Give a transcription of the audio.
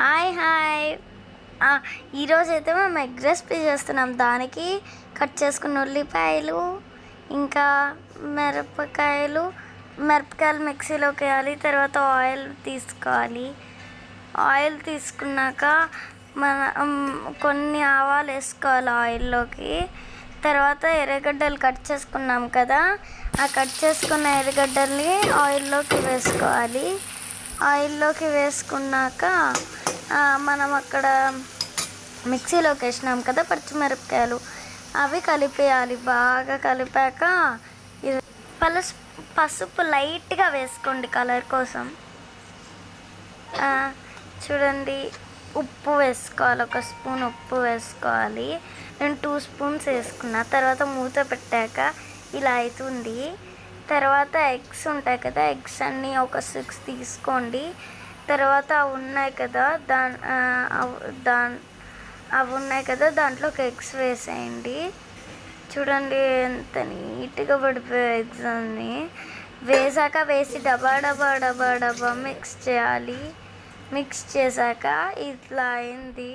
Hi hi. ఈరోజు అయితే మేము ఎగ్ రెసిపీ చేస్తున్నాం. దానికి కట్ చేసుకున్న ఉల్లిపాయలు ఇంకా మిరపకాయలు మిరపకాయలు మిక్సీలోకి వేయాలి తర్వాత ఆయిల్ తీసుకోవాలి. ఆయిల్ తీసుకున్నాక మన కొన్ని ఆవాలు వేసుకోవాలి ఆయిల్లోకి. తర్వాత ఎర్రగడ్డలు కట్ చేసుకున్నాం కదా ఆ కట్ చేసుకున్న ఎర్రగడ్డల్ని ఆయిల్లోకి వేసుకోవాలి. ఆయిల్లోకి వేసుకున్నాక మనం అక్కడ మిక్సీలోకి వేసినాం కదా పచ్చిమిరపకాయలు అవి కలిపేయాలి. బాగా కలిపాక ఇది పలస్ పసుపు లైట్గా వేసుకోండి కలర్ కోసం. చూడండి ఉప్పు వేసుకోవాలి. ఒక స్పూన్ ఉప్పు వేసుకోవాలి. నేను టూ స్పూన్స్ వేసుకున్నా. తర్వాత మూత పెట్టాక ఇలా అవుతుంది తర్వాత ఎగ్స్ ఉంటాయి కదా ఎగ్స్ అన్నీ ఒక సిక్స్ తీసుకోండి. తర్వాత అవి ఉన్నాయి కదా దాని దాని అవి ఉన్నాయి కదా దాంట్లోకి ఎగ్స్ వేసేయండి. చూడండి ఎంత నీట్గా పడిపోయాయి ఎగ్స్ అన్ని. వేసాక వేసి డబా డబా డబా డబా మిక్స్ చేయాలి. మిక్స్ చేశాక ఇట్లా అయింది.